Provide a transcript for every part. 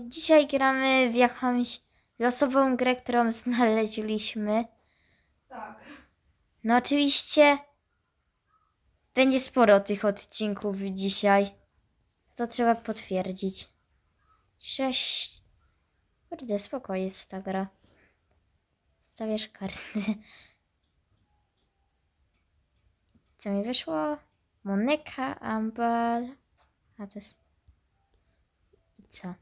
Dzisiaj gramy w jakąś losową grę, którą znaleźliśmy. Tak. No oczywiście będzie sporo tych odcinków dzisiaj. To trzeba potwierdzić. Sześć. Kurde, spoko jest ta gra. Stawiasz karty. Co mi wyszło? Monika, Ambal. A to jest... I co?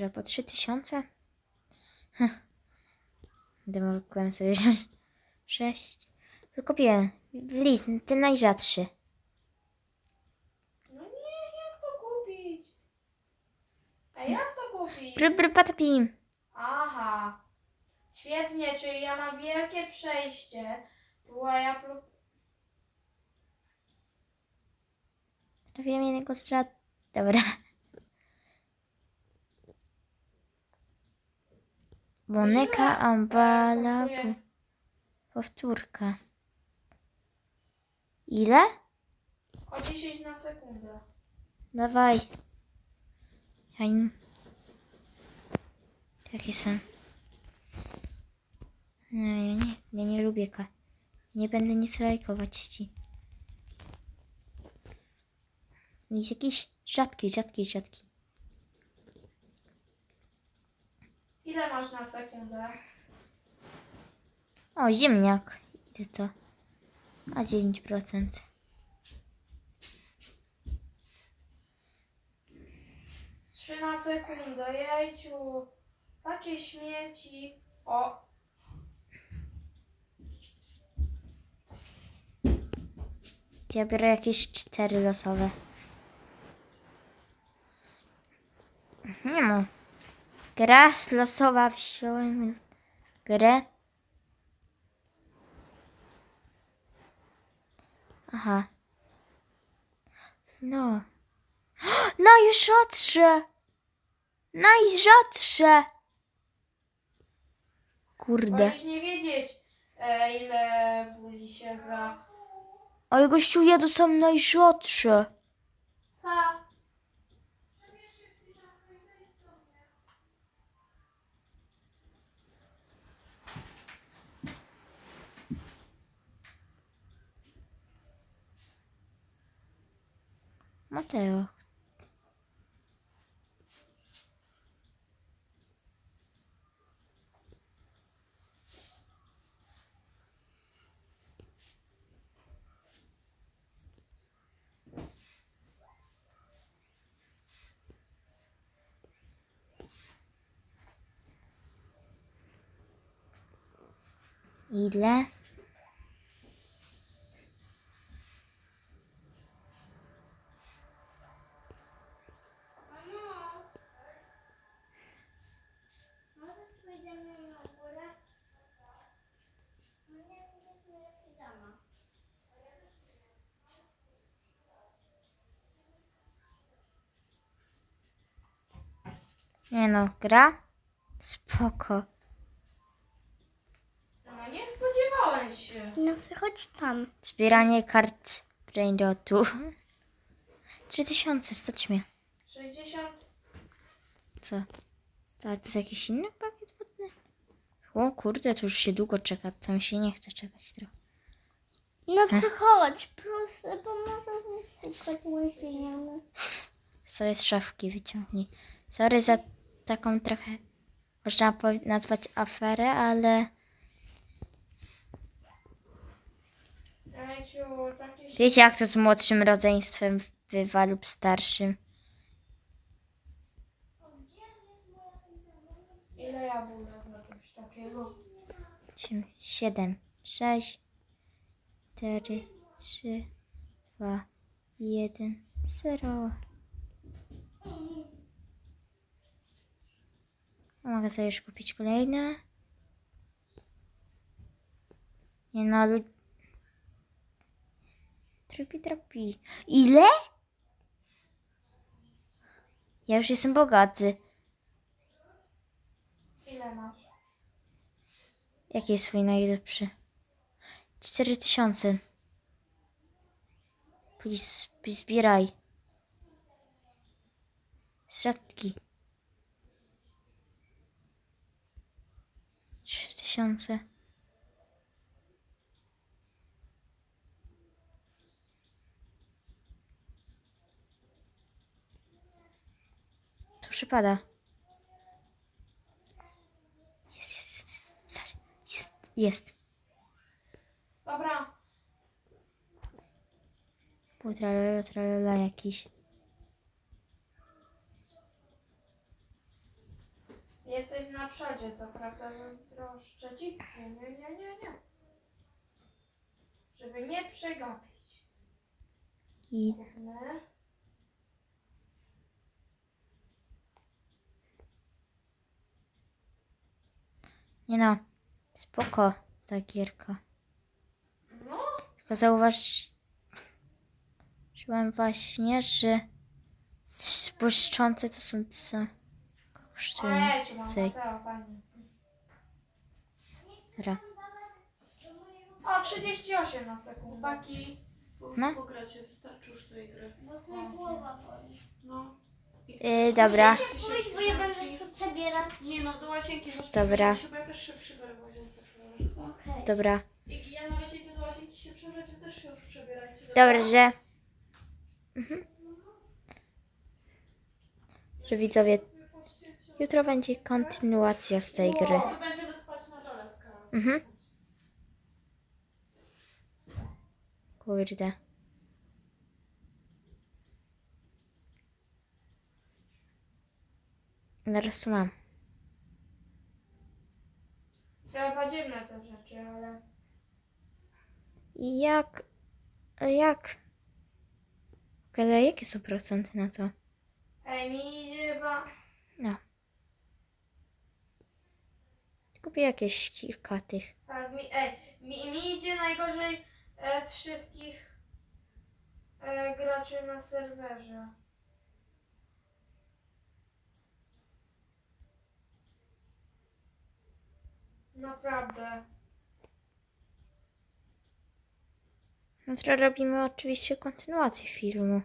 Kurde, po trzy tysiące? Będę mogłem sobie wziąć sześć. Wykupię list, ten najrzadszy. No nie, jak to kupić? A jak to kupić? Br, br, patapi. Aha. Świetnie, czyli ja mam wielkie przejście. Tu, a ja prób... Trafiłem jednego strzała. Dobra. Monika, Ambala, po- powtórka. Ile? O 10 na sekundę. Dawaj. Ja im... Jakie są? Nie, ja nie, ja nie lubię ka. Nie będę nic lajkować ci. Jest jakiś rzadki, rzadki, rzadki. Ile masz na sekundę? O, ziemniak. Ile to? A 9%. Trzy na sekundę, jejciu. Takie śmieci. O, Ja biorę jakieś cztery losowe. Nie ma. Gra losowa wziąłem grę. Aha. No. Najrzadsze! Najrzadsze! Kurde. wolisz nie wiedzieć, e, ile buli się za... Ale gościu, ja dostałem najrzadsze. だよ。いいね。Nie no, gra? Spoko. No nie spodziewałem się. No chodź tam. Zbieranie kart brainrotu. 3000, stać mnie. 60. Co? To, to jest jakiś inny pakiet wodny? O kurde, to już się długo czeka. To mi się nie chce czekać trochę. No to chodź, proszę, pomożę mi szukać moje pieniądze. Sobie z szafki wyciągnij. Sorry za taką trochę, można nazwać aferę, ale wiecie jak to z młodszym rodzeństwem bywa lub starszym. Ile ja bulę za coś takiego? Siedem, sześć, cztery, trzy, dwa, jeden, zero. Mogę sobie już kupić kolejne. Nie no, lu... Trapi, trapi. Ile? Ja już jestem bogaty. Ile masz? Jaki jest swój najlepszy? Cztery tysiące. Please, please, zbieraj. rzadki. Trzy tysiące. To przypada. Jest, jest, jest. Jest, jest. Dobra, Był tralala, tralala jakiś. Przodzie, co prawda zazdroszczę ci. Nie, nie, nie, nie, nie. Żeby nie przegapić. I Kupmy. nie no, spoko ta gierka. No, Tylko zauważ, czułem właśnie, że błyszczące to są te same. Fajnie. Dobra. O, 38 na sekundę. Chłopaki, bo już No. pogracie, wystarczy już tej gry. No. Yy, dobra, Pójdź, w bo ja będę przebierać. Nie no, do łazienki. Dobra. Bo ja też się przybiorę w łazience. przepraszam. Okej. dobra. I ja na razie idę do łazienki się przebrać, wy też się już przebierajcie. Dobra, że... Mhm. Że widzowie, jutro będzie kontynuacja z tej gry. Będziemy spać na dole z. Mhm. Kurde. Zaraz to mam. Trochę podziemne te rzeczy, ale... Jak... Jak? Ale jakie są procenty na to? Ej, mi idzie chyba... No. Kupię jakieś kilka tych. Tak, mi, ej, mi, mi idzie najgorzej e, z wszystkich e, graczy na serwerze. Naprawdę. Jutro robimy oczywiście kontynuację filmu.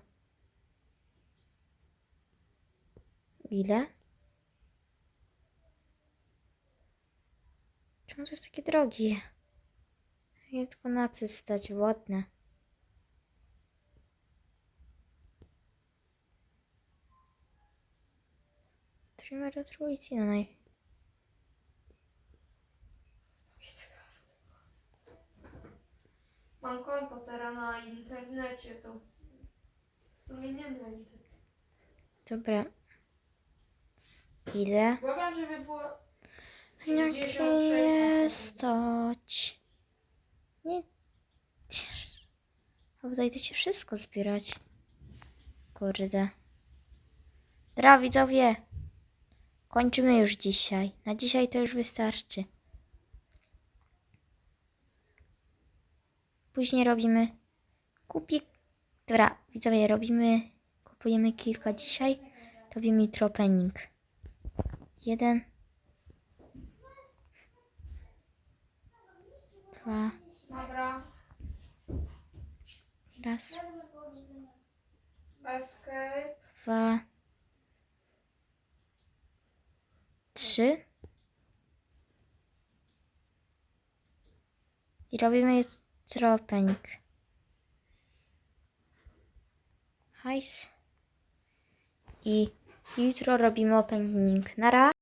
Ile? Czemu to jest takie drogie? Nie tylko na to stać ładne. Do trójcy no naj... Mam konto teraz na internecie, to w sumie nie będzie. Dobra. Ile? Błagam, żeby było Jak 56 nie stać. Nie. A tutaj to się wszystko zbierać. Kurde. Dobra, widzowie. Kończymy już dzisiaj. Na dzisiaj to już wystarczy. Później robimy. Kupi. Dobra, widzowie, robimy. Kupujemy kilka dzisiaj. Robimy jutro opening. Jeden. Dwa. Dobra. Raz. Escape. dwa, trzy. I robimy jutro opening. Hajs. I jutro robimy opening. Nara.